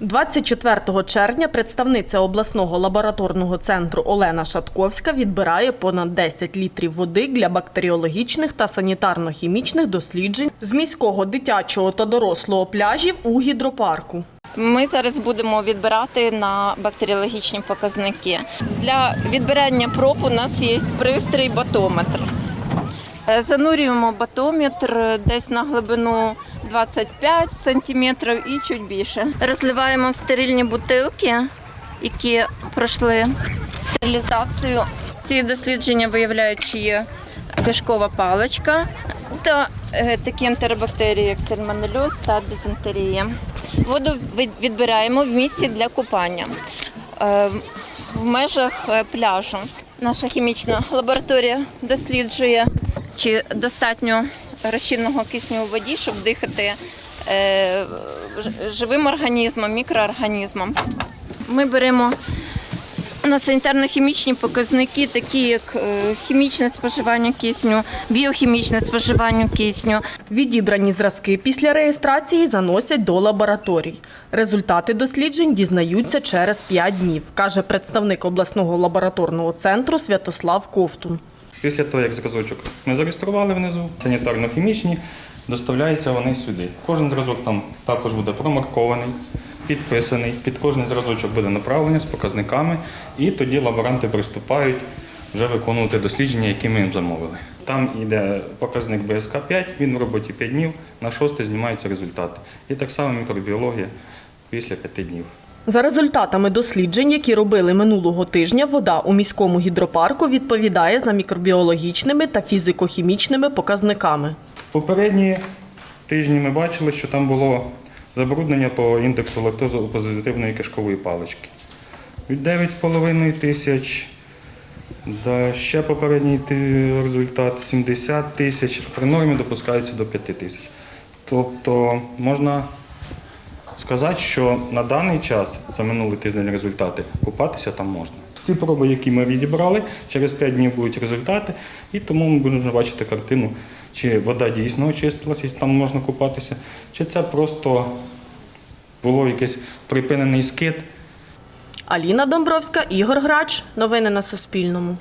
24 червня представниця обласного лабораторного центру Олена Шатковська відбирає понад 10 літрів води для бактеріологічних та санітарно-хімічних досліджень з міського дитячого та дорослого пляжів у гідропарку. Ми зараз будемо відбирати на бактеріологічні показники. Для відбирання проб у нас є пристрій батометр. Е, Занурюємо батометр десь на глибину 25 сантиметрів і чуть більше. Розливаємо в стерильні бутилки, які пройшли стерилізацію. Ці дослідження виявляють, чи є кишкова паличка та е, такі ентеробактерії, як сальмонельоз та дизентерія. Воду відбираємо в місці для купання е, в межах е, пляжу. Наша хімічна лабораторія досліджує, чи достатньо розчинного кисню у воді, щоб дихати е, живим організмом, мікроорганізмом. Ми беремо на санітарно-хімічні показники, такі як е, хімічне споживання кисню, біохімічне споживання кисню, Відібрані зразки після реєстрації заносять до лабораторій. Результати досліджень дізнаються через 5 днів, каже представник обласного лабораторного центру Святослав Ковтун. Після того, як зразочок ми зареєстрували внизу, санітарно-хімічні, доставляються вони сюди. Кожен зразок там також буде промаркований, підписаний. Під кожен зразочок буде направлення з показниками, і тоді лаборанти приступають вже виконувати дослідження, які ми їм замовили. Там йде показник БСК-5, він в роботі 5 днів, на 6 знімаються результати. І так само мікробіологія після 5 днів. За результатами досліджень, які робили минулого тижня, вода у міському гідропарку відповідає за мікробіологічними та фізико-хімічними показниками. Попередні тижні ми бачили, що там було забруднення по індексу лактозопозитивної кишкової палички. Від 9,5 тисяч до ще попередній результат 70 тисяч. При нормі допускається до 5 тисяч. Тобто можна сказати, що на даний час за минулий тиждень результати купатися там можна. Ці проби, які ми відібрали, через 5 днів будуть результати, і тому ми будемо бачити картину, чи вода дійсно очистилася, і там можна купатися, чи це просто було якийсь припинений скид. Аліна Домбровська, Ігор Грач. Новини на Суспільному.